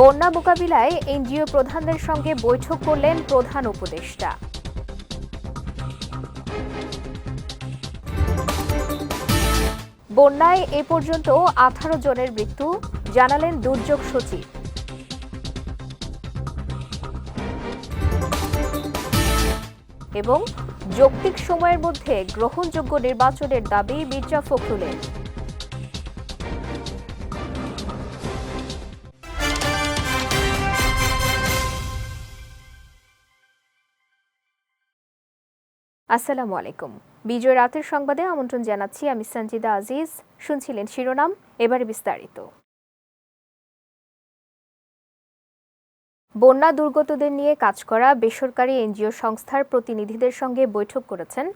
বন্যা মোকাবিলায় এনজিও প্রধানদের সঙ্গে বৈঠক করলেন প্রধান উপদেষ্টা। বন্যায় এ পর্যন্ত আঠারো জনের মৃত্যু, জানালেন দুর্যোগ সচিব। এবং যৌক্তিক সময়ের মধ্যে গ্রহণযোগ্য নির্বাচনের দাবি মির্জা ফখরুলের। আসসালামু আলাইকুম। বিজয় রাতের সংবাদে আমন্ত্রণ জানাচ্ছি আমি সঞ্জিদা আজিজ। শুনছিলেন শিরোনাম, এবারে বিস্তারিত। বন্যা দুর্গতদের নিয়ে কাজ করা বেসরকারি এনজিও সংস্থার প্রতিনিধিদের সঙ্গে বৈঠক করেছেন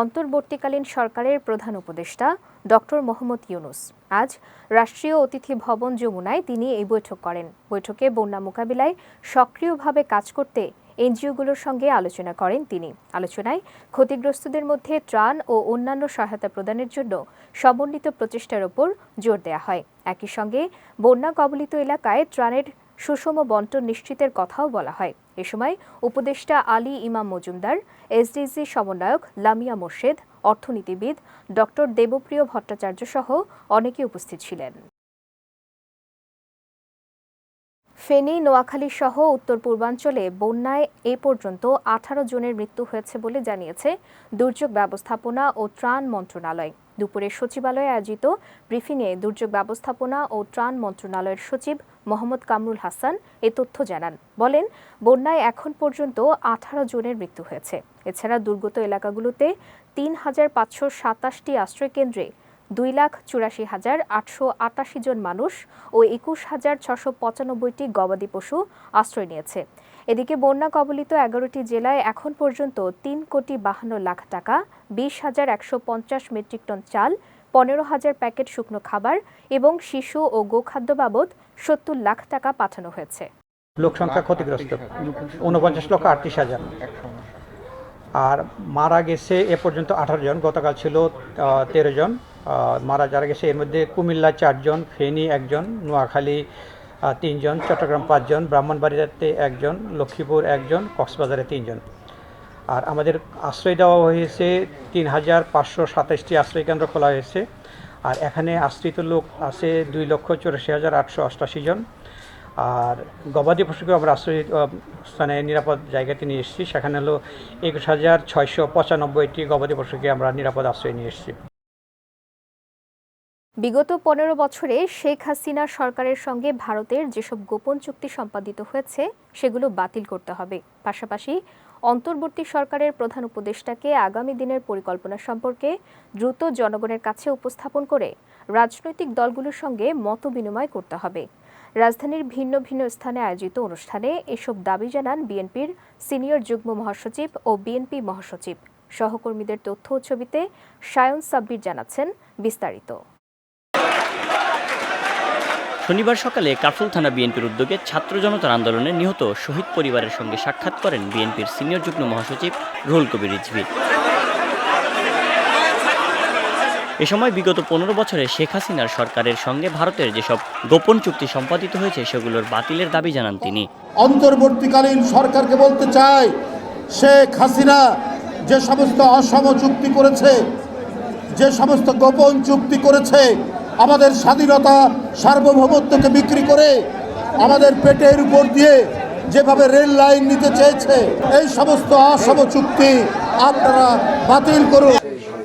অন্তর্বর্তীকালীন সরকারের প্রধান উপদেষ্টা ডক্টর মোহাম্মদ ইউনুস। আজ রাষ্ট্রীয় অতিথি ভবন যমুনায় তিনি এই বৈঠক করেন। বৈঠকে বন্যা মোকাবিলায় সক্রিয়ভাবে কাজ করতে এনজিওগুলোর সঙ্গে আলোচনা করেন তিনি। আলোচনায় ক্ষতিগ্রস্তদের মধ্যে ত্রাণ ও অন্যান্য সহায়তা প্রদানের জন্য সমন্বিত প্রচেষ্টার ওপর জোর দেওয়া হয়। একই সঙ্গে বন্যা কবলিত এলাকায় ত্রাণের সুষম বন্টন নিশ্চিতের কথাও বলা হয়। এ সময় উপদেষ্টা আলী ইমাম মজুমদার, এসডিজি সমন্বয়ক লামিয়া মোর্শেদ, অর্থনীতিবিদ ডক্টর দেবপ্রিয় ভট্টাচার্য সহ অনেকে উপস্থিত ছিলেন। ফেনী, নোয়াখালী সহ উত্তর পূর্বাঞ্চলে বন্যায় এ পর্যন্ত আঠারো জনের মৃত্যু হয়েছে বলে জানিয়েছে দুর্যোগ ব্যবস্থাপনা ও ত্রাণ মন্ত্রণালয়। দুপুরে সচিবালয়ে আয়োজিত ব্রিফিংয়ে দুর্যোগ ব্যবস্থাপনা ও ত্রাণ মন্ত্রণালয়ের সচিব মোহাম্মদ কামরুল হাসান এ তথ্য জানান। বলেন, বন্যায় এখন পর্যন্ত আঠারো জনের মৃত্যু হয়েছে। এছাড়া দুর্গত এলাকাগুলোতে তিন হাজার পাঁচশো সাতাশটি আশ্রয়কেন্দ্রে দুই লাখ চুরাশি হাজার আটশো আটাশি জন মানুষ ও একুশ হাজার ছশো পঁচানব্বইটি গবাদি পশু আশ্রয় নিয়েছে। এদিকে বন্যা কবলিত এগারোটি জেলায় এখন পর্যন্ত তিন কোটি বাহান্ন লাখ টাকা, বিশ হাজার একশো পঞ্চাশ মেট্রিক টন চাল, পনেরো হাজার প্যাকেট শুকনো খাবার এবং শিশু ও গোখাদ্য বাবদ সত্তর লাখ টাকা পাঠানো হয়েছে। লোক সংখ্যা ক্ষতিগ্রস্ত উনপঞ্চাশ লক্ষ আটত্রিশ হাজার। আর মারা গেছে এ পর্যন্ত আঠারো জন, গতকাল ছিল তেরো জন। মারা যারা গেছে এর মধ্যে কুমিল্লা চারজন, ফেনী একজন, নোয়াখালী তিনজন, চট্টগ্রাম পাঁচজন, ব্রাহ্মণবাড়িয়াতে একজন, লক্ষ্মীপুর একজন, কক্সবাজারে তিনজন। আর আমাদের আশ্রয় দেওয়া হয়েছে তিন হাজার পাঁচশো সাতাশটি আশ্রয় কেন্দ্র খোলা হয়েছে। আর এখানে আশ্রিত লোক আছে দুই লক্ষ চুরাশি হাজার আটশো অষ্টাশি জন। আর গবাদি পশুকে আমরা আশ্রয় স্থানে নিরাপদ জায়গাতে নিয়ে এসেছি। সেখানে হলো একুশ হাজার ছয়শো পঁচানব্বইটি গবাদি পশুকে আমরা নিরাপদ আশ্রয় নিয়ে এসেছি। বিগত পনেরো বছরে শেখ হাসিনা সরকারের সঙ্গে ভারতের যেসব গোপন চুক্তি সম্পাদিত হয়েছে, সেগুলো বাতিল করতে হবে। পাশাপাশি অন্তর্বর্তী সরকারের প্রধান উপদেষ্টাকে আগামী দিনের পরিকল্পনা সম্পর্কে দ্রুত জনগণের কাছে উপস্থাপন করে রাজনৈতিক দলগুলোর সঙ্গে মত বিনিময় করতে হবে। রাজধানীর ভিন্ন ভিন্ন স্থানে আয়োজিত অনুষ্ঠানে এসব দাবি জানান বিএনপির সিনিয়র যুগ্ম মহাসচিব ও বিএনপি মহাসচিব। সহকর্মীদের তথ্য ছবিতে সায়ন সাব্বির জানাচ্ছেন বিস্তারিত। শনিবার সকালে কাফরুল থানা বিএনপির উদ্যোগে ছাত্র জনতার আন্দোলনে নিহত শহীদ পরিবারের সঙ্গে সাক্ষাৎ করেন বিএনপির সিনিয়র যুগ্ম মহাসচিব রুহুল কবির রিজভি। এ সময় বিগত পনেরো বছরে শেখ হাসিনার সরকারের সঙ্গে ভারতের যেসব গোপন চুক্তি সম্পাদিত হয়েছে, সেগুলোর বাতিলের দাবি জানান তিনি। অন্তর্বর্তীকালীন সরকারকে বলতে চাই, শেখ হাসিনা যে সমস্ত অসম চুক্তি করেছে, যে সমস্ত গোপন চুক্তি করেছে আমাদের স্বাধীনতা সার্বভৌমত্বকে বিক্রি করে আমাদের পেটের উপর দিয়ে যেভাবে রেল লাইন নিতে চেয়েছে এই সমস্ত অসম চুক্তি আপনারা বাতিল করুন।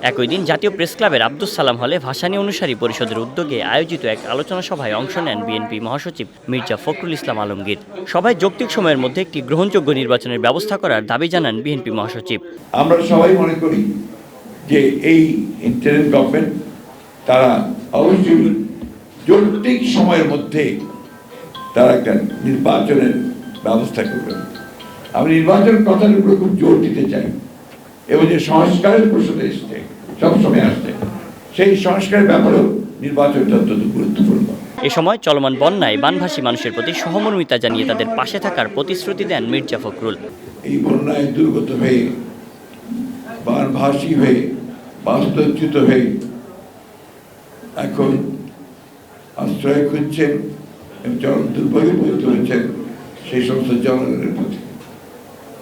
একই দিন জাতীয় প্রেস ক্লাবের আব্দুস সালাম হলে ভাসানী অনুসারী পরিষদের উদ্যোগে আয়োজিত এক আলোচনা সভায় অংশ নেন বিএনপি মহাসচিব মির্জা ফখরুল ইসলাম আলমগীর। সভায় যৌক্তিক সময়ের মধ্যে একটি গ্রহণযোগ্য নির্বাচনের ব্যবস্থা করার দাবি জানান বিএনপি মহাসচিব। আমরা সবাই মনে করি যে এই ইন্টারিম গভর্নমেন্ট তারা অবশ্যই যৌক্তিক সময়ের মধ্যে তারা একটা নির্বাচনের ব্যবস্থা করবেন। আমি নির্বাচন কথার উপরে খুব জোর দিতে চাই। এবং যে সংস্কারের প্রশ্ন এসছে সবসময় আসছে সেই সংস্কারের ব্যাপারেও নির্বাচনটা অত্যন্ত গুরুত্বপূর্ণ। এ সময় চলমান বন্যায় বানভাসী মানুষের প্রতি সহমর্মিতা জানিয়ে তাদের পাশে থাকার প্রতিশ্রুতি দেন মির্জা ফখরুল। এই বন্যায় দুর্গত হয়ে বানভাসী হয়ে বাস্তুচ্যুত হয়ে এখন আশ্রয় খুঁজছেন চরম দুর্ভাগ্য বয়ে তুলেছেন সেই সমস্ত জনগণের প্রতি।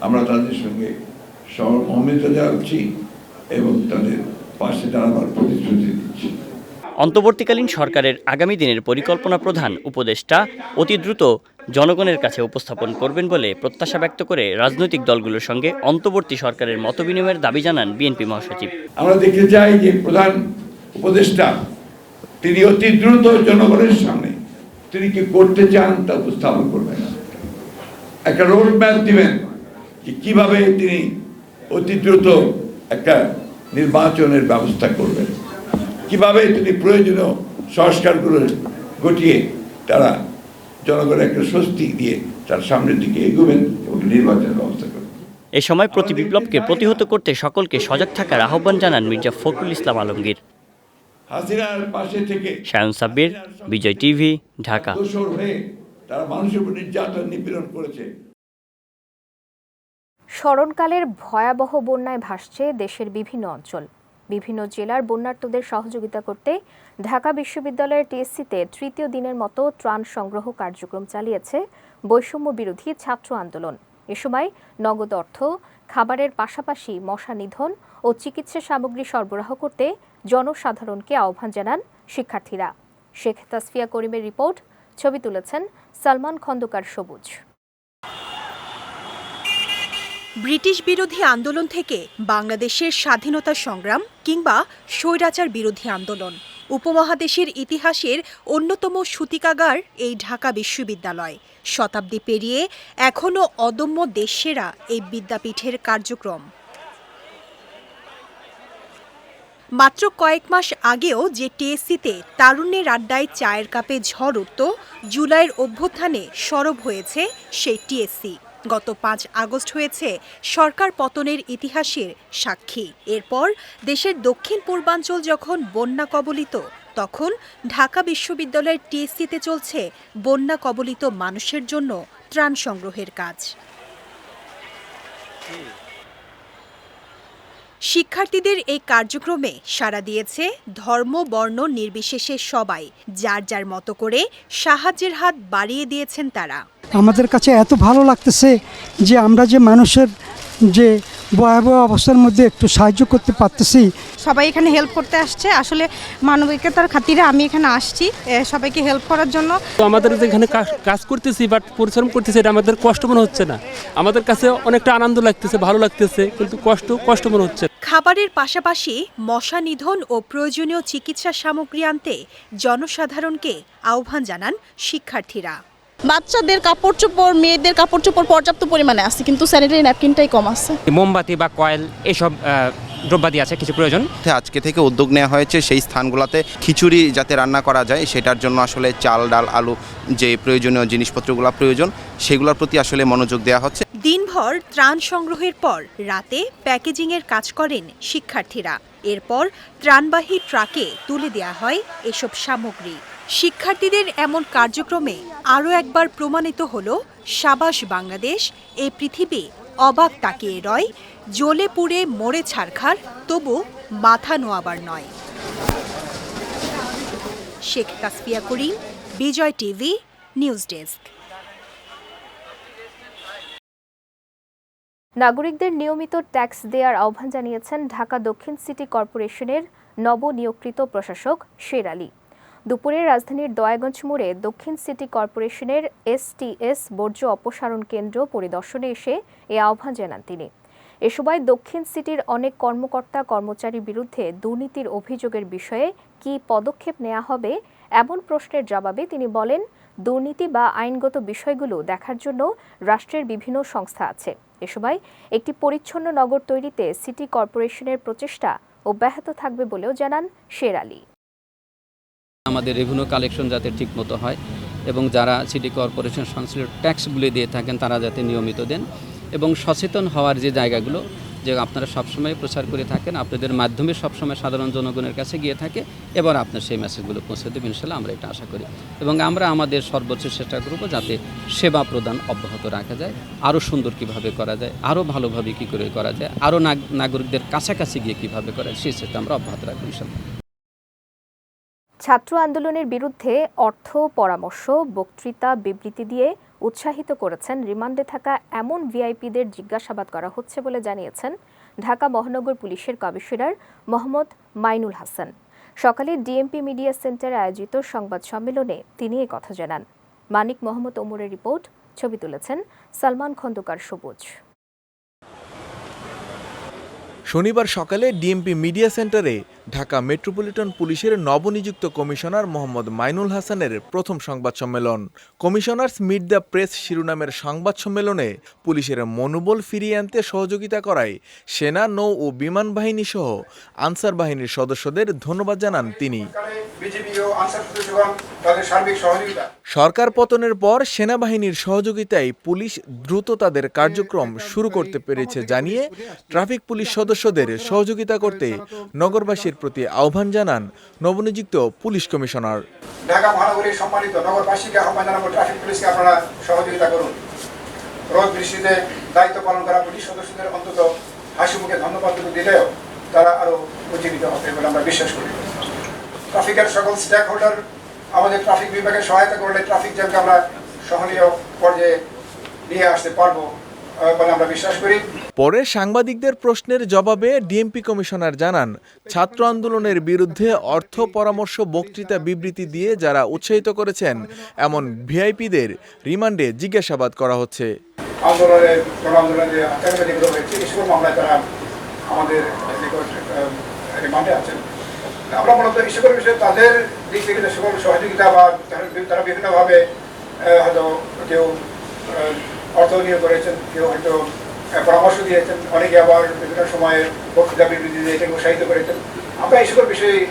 আমরা তাদের সঙ্গে সহমর্মিতা জানাচ্ছি এবং তাদের পাশে দাঁড়াবার প্রতিশ্রুতি দিচ্ছি। অন্তর্বর্তীকালীন সরকারের আগামী দিনের পরিকল্পনা প্রধান উপদেষ্টা অতি দ্রুত জনগণের কাছে উপস্থাপন করবেন বলে প্রত্যাশা ব্যক্ত করে রাজনৈতিক দলগুলোর সঙ্গে অন্তর্বর্তী সরকারের মতবিনিময়ের দাবি জানান বিএনপি মহাসচিব। আমরা দেখতে চাই যে প্রধান উপদেষ্টা তিনি অতি দ্রুত জনগণের সামনে তিনি কি করতে চান তা উপস্থাপন করবেন একটা রোড ম্যাপ দিবেন যে কীভাবে তিনি অতি দ্রুত একটা নির্বাচনের ব্যবস্থা করবেন। কীভাবে তিনি প্রয়োজনীয় সংস্কারগুলো ঘটিয়ে তারা জনগণের একটা স্বস্তি দিয়ে তার সামনের দিকে এগোবেন এবং নির্বাচনের ব্যবস্থা করবেন। এ সময় প্রতি বিপ্লবকে প্রতিহত করতে সকলকে সজাগ থাকার আহ্বান জানান মির্জা ফখরুল ইসলাম আলমগীর। হাসিনার পাশে থেকে শায়ন সাব্বির বিজয় টিভি ঢাকা। দোষর হয়ে তারা মানুষের উপর নির্যাতন নিপীড়ন করেছে। স্মরণকালের ভয়াবহ বন্যায় ভাসছে দেশের বিভিন্ন অঞ্চল। বিভিন্ন জেলার বন্যার্তদের সহযোগিতা করতে ঢাকা বিশ্ববিদ্যালয়ের টিএসসিতে তৃতীয় দিনের মতো ত্রাণ সংগ্রহ কার্যক্রম চালিয়েছে বৈষম্য বিরোধী ছাত্র আন্দোলন। এ সময় নগদ অর্থ খাবারের পাশাপাশি মশা নিধন ও চিকিৎসা সামগ্রী সরবরাহ করতে জনসাধারণকে আহ্বান জানান শিক্ষার্থীরা। শেখ তাসফিয়া করিমের রিপোর্ট, ছবি তুলেছেন সালমান খন্দকার সবুজ। ব্রিটিশ বিরোধী আন্দোলন থেকে বাংলাদেশের স্বাধীনতা সংগ্রাম কিংবা স্বৈরাচার বিরোধী আন্দোলন, উপমহাদেশের ইতিহাসের অন্যতম সূতিকাগার এই ঢাকা বিশ্ববিদ্যালয়। শতাব্দী পেরিয়ে এখনও অদম্য দেশসেরা এই বিদ্যাপীঠের কার্যক্রম। মাত্র কয়েক মাস আগেও যে টিএসসিতে তারুণ্যের আড্ডায় চায়ের কাপে ঝড় উঠত, জুলাইয়ের অভ্যুত্থানে সরব হয়েছে সেই টিএসসি। গত পাঁচ আগস্ট হয়েছে সরকার পতনের ইতিহাসের সাক্ষী। এরপর দেশের দক্ষিণ পূর্বাঞ্চল যখন বন্যা কবলিত, তখন ঢাকা বিশ্ববিদ্যালয়ের টিএসসিতে চলছে বন্যা কবলিত মানুষের জন্য ত্রাণ সংগ্রহের কাজ। শিক্ষার্থীদের এই কার্যক্রমে সাড়া দিয়েছে ধর্ম, বর্ণ নির্বিশেষে সবাই, যার যার মতো করে সাহায্যের হাত বাড়িয়ে দিয়েছেন তারা। আমাদের কাছে এত ভালো লাগতেছে যে আমরা যে মানুষের যে ভয়াবহ অবস্থার মধ্যে একটু সাহায্য করতে পারতেছি। সবাই এখানে হেল্প করতে আসছে। আসলে মানবিকতার খাতিরে আমি এখানে আসছি সবাইকে হেল্প করার জন্য। তো আমাদের যে এখানে কাজ- কাজ করতেছি বাট পরিশ্রম করতেছি এটা আমাদের কষ্ট মনে হচ্ছে না। আমাদের কাছে অনেকটা আনন্দ লাগতেছে ভালো লাগতেছে কিন্তু কষ্ট কষ্ট মনে হচ্ছে খাবারের পাশাপাশি মশা নিধন ও প্রয়োজনীয় চিকিৎসা সামগ্রী আনতে জনসাধারণকে আহ্বান জানান শিক্ষার্থীরা। বাচ্চাদের কাপড় চোপড় মেয়েদের কাপড় চোপড় পর্যাপ্ত পরিমাণে আছে কিন্তু স্যানিটারি ন্যাপকিনটাই কম আছে। মোমবাতি বা কয়েল এসব দ্রব্যাদি আছে কিছু প্রয়োজন? আজকে থেকে উদ্যোগ নেওয়া হয়েছে সেই স্থানগুলোতে খিচুড়ি যাতে রান্না করা যায় সেটার জন্য আসলে চাল ডাল আলু যে প্রয়োজনীয় জিনিসপত্রগুলো প্রয়োজন সেগুলোর প্রতি আসলে মনোযোগ দেওয়া হচ্ছে। দিনভর ত্রাণ সংগ্রহের পর রাতে প্যাকেজিংয়ের কাজ করেন শিক্ষার্থীরা। এরপর ত্রাণবাহী ট্রাকে তুলে দেয়া হয় এসব সামগ্রী। শিক্ষার্থীদের এমন কার্যক্রমে আরও একবার প্রমাণিত হল, সাবাস বাংলাদেশ, এ পৃথিবী, অবাক তাকিয়ে রয়, জ্বলে পুড়ে মরে ছারখার, তবু মাথা নোয়াবার নয়। Sheikh Tasfia Karim, Bijoy TV, news desk. নাগরিকদের নিয়মিত ট্যাক্স দেওয়ার আহ্বান জানিয়েছেন ঢাকা দক্ষিণ সিটি কর্পোরেশনের নবনিয়োগকৃত প্রশাসক শের আলী। দুপুরে রাজধানীর দয়াগঞ্জ মোড়ে দক্ষিণ সিটি কর্পোরেশনের এসটিএস বর্জ্য অপসারণ কেন্দ্র পরিদর্শনে এসে এ আহ্বান জানান তিনি। এ সময় দক্ষিণ সিটির অনেক কর্মকর্তা, কর্মচারীর বিরুদ্ধে দুর্নীতির অভিযোগের বিষয়ে কী পদক্ষেপ নেওয়া হবে এমন প্রশ্নের জবাবে তিনি বলেন, দুর্নীতি বা আইনগত বিষয়গুলো দেখার জন্য রাষ্ট্রের বিভিন্ন সংস্থা আছে। এ সময় একটি পরিচ্ছন্ন নগর তৈরিতে সিটি কর্পোরেশনের প্রচেষ্টা অব্যাহত থাকবে বলেও জানান শের আলী। আমাদের রেভিনিউ কালেকশন যাতে ঠিকমতো হয় এবং যারা সিটি কর্পোরেশন সংশ্লিষ্ট ট্যাক্সগুলি দিয়ে থাকেন, তারা যাতে নিয়মিত দেন এবং সচেতন হওয়ার যে জায়গাগুলো, যে আপনারা সবসময় প্রচার করে থাকেন, আপনাদের মাধ্যমে সবসময় সাধারণ জনগণের কাছে গিয়ে থাকে, এবার আপনার সেই মেসেজগুলো পৌঁছে দেবেন ইনশাল্লাহ আমরা এটা আশা করি। এবং আমরা আমাদের সর্বোচ্চ চেষ্টা করব যাতে সেবা প্রদান অব্যাহত রাখা যায় আরও সুন্দর কীভাবে করা যায় আরও ভালোভাবে কী করে করা যায় আরও নাগরিকদের কাছাকাছি গিয়ে কীভাবে করা যায়, সেই চেষ্টা আমরা অব্যাহত রাখব, ইনশাল্লাহ। ছাত্র আন্দোলনের বিরুদ্ধে অর্থ, পরামর্শ, বক্তৃতা, বিবৃতি দিয়ে উৎসাহিত করেছেন। রিমান্ডে থাকা এমন ভিআইপিদের জিজ্ঞাসাবাদ করা হচ্ছে বলে জানিয়েছেন ঢাকা মহানগর পুলিশের কমিশনার মোহাম্মদ মাইনুল হাসান। সকালে ডিএমপি মিডিয়া সেন্টারে আয়োজিত সংবাদ সম্মেলনে তিনি কথা জানান। মানিক মোহাম্মদ ওমরের রিপোর্ট, ছবি তুলেছেন সালমান খন্দকার সবুজ। শনিবার সকালে ডিএমপি মিডিয়া সেন্টারে ঢাকা মেট্রোপলিটন পুলিশের নবনিযুক্ত কমিশনার মোহাম্মদ মাইনুল হাসানের প্রথম সংবাদ সম্মেলন। কমিশনার্স মিট দ্য প্রেস শিরোনামের সংবাদ সম্মেলনে পুলিশের মনোবল ফিরিয়ে আনতে সহযোগিতা করায় সেনা, নৌ ও বিমান বাহিনী সহ আনসার বাহিনীর সদস্যদের ধন্যবাদ জানান তিনি। সরকার পতনের পর সেনাবাহিনীর সহযোগিতায় পুলিশ দ্রুত তাদের কার্যক্রম শুরু করতে পেরেছে জানিয়ে ট্রাফিক পুলিশ সদস্যদের সহযোগিতা করতে নগরবাসীর প্রতি আহ্বান জানান নবনিযুক্ত পুলিশ কমিশনার। ঢাকা মহানগরীর সম্মানিত নগরবাসীকে আহ্বান জানাব, ট্রাফিক পুলিশকে আপনারা সহযোগিতা করুন। রোদ বৃষ্টিতে দায়িত্ব পালন করা পুলিশ সদস্যদের অন্তত হাসি মুখে ধন্যবাদ দিলেও তারা আরও উজ্জীবিত হবে বলে আমরা বিশ্বাস করি। ট্রাফিকের সকল স্টেক হোল্ডার আমাদের ট্রাফিক বিভাগের সহায়তা করলে ট্রাফিক জ্যামকে আমরা সহনীয় পর্যায়ে নিয়ে আসতে পারব বলে আমরা বিশ্বাস করি। পরে সাংবাদিকদের প্রশ্নের জবাবে ডিএমপি কমিশনার জানান, ছাত্র আন্দোলনের বিরুদ্ধে অর্থ পরামর্শ বক্তৃতা বিবৃতি দিয়ে যারা উৎসাহিত করেছেন, এমন ভিআইপিদের রিমান্ডে জিজ্ঞাসাবাদ করা হচ্ছে। হয়তো কেউ অর্থ নিয়োগ করেছেন, কেউ হয়তো পরামর্শ দিয়েছেন, অনেকে আবার বিভিন্ন সময়ে বক্তৃতা, বিবৃতি দিয়ে উৎসাহিত করেছেন। আমরা এই সকল বিষয়ে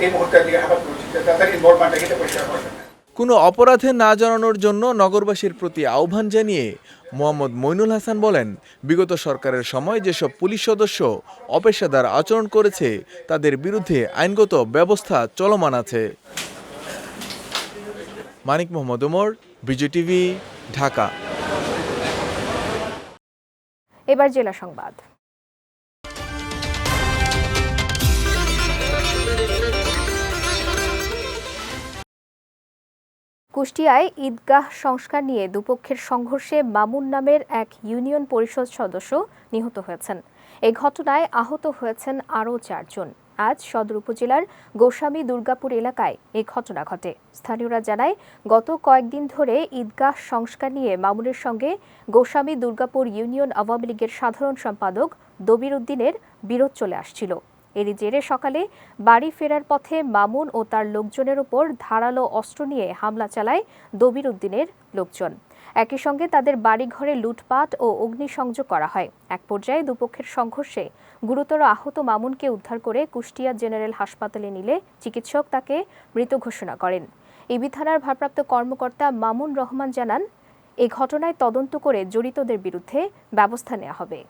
এই- মুহূর্তে দিকে হাবাত করছি তাদের ইনভলভমেন্টটা কিন্তু পরিষ্কার করবেন কোনো অপরাধে না জানানোর জন্য নগরবাসীর প্রতি আহ্বান জানিয়ে মোহাম্মদ মইনুল হাসান বলেন, বিগত সরকারের সময় যেসব পুলিশ সদস্য অপেশাদার আচরণ করেছে, তাদের বিরুদ্ধে আইনগত ব্যবস্থা চলমান আছে। মানিক মোহাম্মদ ওমর বিজয় টিভি ঢাকা। এবার জেলা সংবাদ। কুষ্টিয়ায় ঈদগাহ সংস্কার নিয়ে দুপক্ষের সংঘর্ষে মামুন নামের এক ইউনিয়ন পরিষদ সদস্য নিহত হয়েছেন। এ ঘটনায় আহত হয়েছেন আরও চারজন। আজ সদর উপজেলার গোস্বামী দুর্গাপুর এলাকায় এই ঘটনা ঘটে। স্থানীয়রা জানায়, গত কয়েকদিন ধরে ঈদগাহ সংস্কার নিয়ে মামুনের সঙ্গে গোস্বামী দুর্গাপুর ইউনিয়ন আওয়ামী লীগের সাধারণ সম্পাদক দবির উদ্দিনের বিরোধ চলে আসছিল। এর জেরে সকালে বাড়ি ফেরার পথে মামুন ও তার লোকজনের উপর ধারালো অস্ত্র নিয়ে হামলা চালায় দবির উদ্দিনের লোকজন। একই সঙ্গে তাদের বাড়িঘরে লুটপাট ও অগ্নিসংযোগ করা হয়। এক পর্যায়ে দুপক্ষের সংঘর্ষে গুরুতর আহত মামুনকে উদ্ধার করে কুষ্টিয়া জেনারেল হাসপাতালে নিলে চিকিৎসক তাকে মৃত ঘোষণা করেন। এবি থানার ভারপ্রাপ্ত কর্মকর্তা মামুন রহমান জানান, এ ঘটনায় তদন্ত করে জড়িতদের বিরুদ্ধে ব্যবস্থা নেওয়া হবে।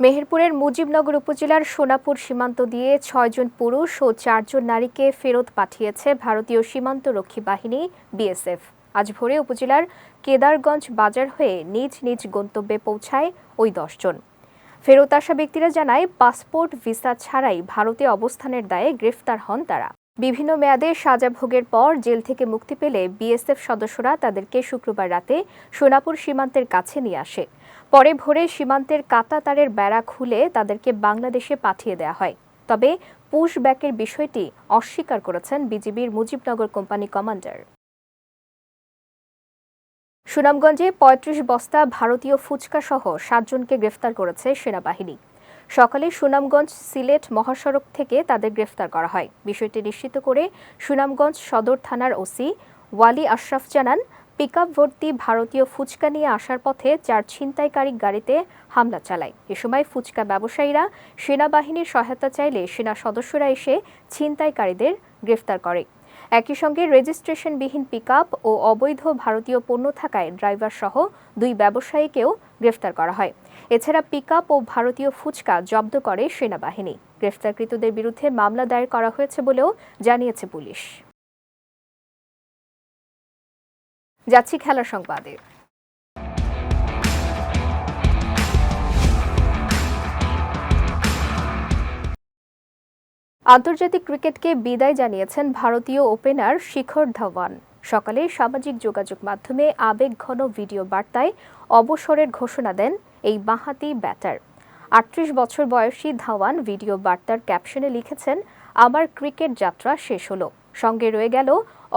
মেহেরপুরের মুজিবনগর উপজেলার সোনাপুর সীমান্ত দিয়ে ছয়জন পুরুষ ও চারজন নারীকে ফেরত পাঠিয়েছে ভারতীয় সীমান্ত রক্ষী বাহিনী, বিএসএফ। আজ ভোরে উপজেলার কেদারগঞ্জ বাজার হয়ে নিজ নিজ গন্তব্যে পৌঁছায় ওই দশজন। ফেরত আসা ব্যক্তিরা জানায়, পাসপোর্ট, ভিসা ছাড়াই ভারতে অবস্থানের দায়ে গ্রেফতার হন তারা। বিভিন্ন মেয়াদে সাজা ভোগের পর জেল থেকে মুক্তি পেলে বিএসএফ সদস্যরা তাদেরকে শুক্রবার রাতে সোনাপুর সীমান্তের কাছে নিয়ে আসে। পরে ভোরে সীমান্তের কাটা তারের বেড়া খুলে তাদেরকে বাংলাদেশে পাঠিয়ে দেওয়া হয়। তবে পুশ ব্যাকের বিষয়টি অস্বীকার করেছেন বিজিবির মুজিবনগর কোম্পানি কমান্ডার। সুনামগঞ্জে পঁয়ত্রিশ বস্তা ভারতীয় ফুচকা সহ সাতজনকে গ্রেফতার করেছে সেনাবাহিনী। সকালে সুনামগঞ্জ সিলেট মহাসড়ক থেকে তাদের গ্রেফতার করা হয়। বিষয়টি নিশ্চিত করে সুনামগঞ্জ সদর থানার ওসি ওয়ালি আশরাফ জানান পিকআপ ভর্তি ভারতীয় ফুচকা নিয়ে আসার পথে চার ছিনতাইকারী গাড়িতে হামলা চালায়। এ সময় ফুচকা ব্যবসায়ীরা সেনাবাহিনীর সহায়তা চাইলে সেনা সদস্যরা এসে ছিনতাইকারীদের গ্রেফতার করে। একই সঙ্গে রেজিস্ট্রেশনবিহীন পিকআপ ও অবৈধ ভারতীয় পণ্য থাকায় ড্রাইভার সহ দুই ব্যবসায়ীকেও গ্রেফতার করা হয়। এছাড়া পিকআপ ও ভারতীয় ফুচকা জব্দ করে সেনাবাহিনী। গ্রেফতারকৃতদের বিরুদ্ধে মামলা দায়ের করা হয়েছে বলেও জানিয়েছে পুলিশ। যাচ্ছি খেলার সংবাদে। আন্তর্জাতিক ক্রিকেটকে বিদায় জানিয়েছেন ভারতীয় ওপেনার শিখর ধাওয়ান। সকালে সামাজিক যোগাযোগ মাধ্যমে আবেগঘন ভিডিও বার্তায় অবসরের ঘোষণা দেন এই বাঁহাতি ব্যাটার। আটত্রিশ বছর বয়সী ধাওয়ান ভিডিও বার্তার ক্যাপশনে লিখেছেন, আমার ক্রিকেট যাত্রা শেষ হলো। সঙ্গে রয়ে গেল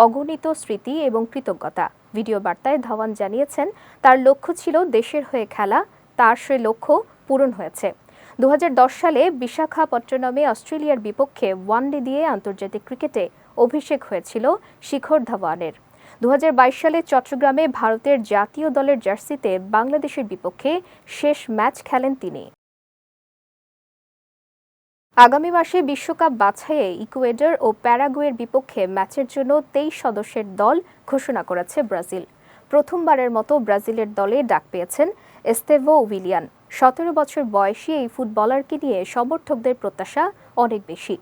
অগণিত স্মৃতি এবং কৃতজ্ঞতা। ভিডিও বার্তায় ধাওয়ান জানিয়েছেন, তার লক্ষ্য ছিল দেশের হয়ে খেলা, তার সে লক্ষ্য পূরণ হয়েছে। দু হাজার দশ সালে বিশাখাপট্টনমে অস্ট্রেলিয়ার বিপক্ষে ওয়ানডে দিয়ে আন্তর্জাতিক ক্রিকেটে অভিষেক হয়েছিল শিখর ধাওয়ানের। দু হাজার বাইশ সালে চট্টগ্রামে ভারতের জাতীয় দলের জার্সিতে বাংলাদেশের বিপক্ষে শেষ ম্যাচ খেলেন তিনি। আগামী মাসে বিশ্বকাপ বাছাইয়ে ইকুয়েডর ও প্যারাগুয়ের বিপক্ষে ম্যাচের জন্য তেইশ সদস্যের দল ঘোষণা করেছে ব্রাজিল। প্রথমবারের মতো ব্রাজিলের দলে ডাক পেয়েছেন এস্তেভো উইলিয়ান। সতেরো বছর বয়সী এই ফুটবলারকে নিয়ে সমর্থকদের প্রত্যাশা অনেক বেশি।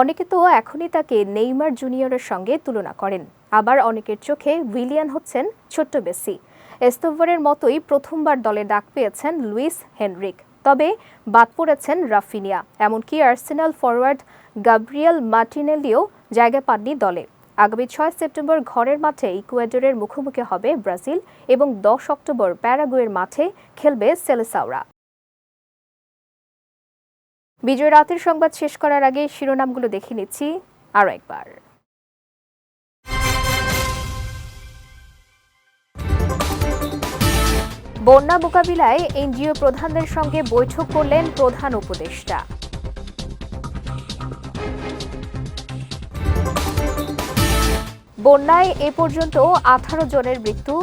অনেকে তো এখনই তাকে নেইমার জুনিয়রের সঙ্গে তুলনা করেন। আবার অনেকের চোখে উইলিয়ান হচ্ছেন ছোট্ট বেসি এস্তোভারের মতোই প্রথমবার দলে ডাক পেয়েছেন লুইস হেনরিক। তবে বাদ পড়েছেন রাফিনিয়া, এমনকি আর্সেনাল ফরওয়ার্ড গাব্রিয়েল মার্টিনেলিও জায়গা পাননি দলে। আগামী ছয় সেপ্টেম্বর ঘরের মাঠে ইকুয়েডরের মুখোমুখি হবে ব্রাজিল এবং দশ অক্টোবর প্যারাগুয়ের মাঠে খেলবে সেলেসাওরা। বিজয় রাতের সংবাদ শেষ করার আগে শিরোনামগুলো দেখে নিচ্ছি আরও একবার। বন্যা মোকাবিলায় এনজিও প্রধানদের সঙ্গে বৈঠক করলেন প্রধান উপদেষ্টা। বন্যায় এ পর্যন্ত আঠারো জনের মৃত্যু,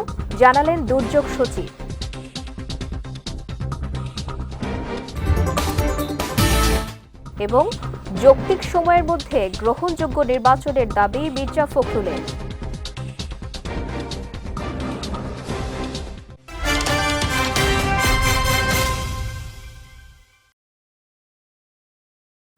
জানালেন দুর্যোগ সচিব। এবং যৌক্তিক সময়ের মধ্যে গ্রহণযোগ্য নির্বাচনের দাবি মির্জা ফখরুলের।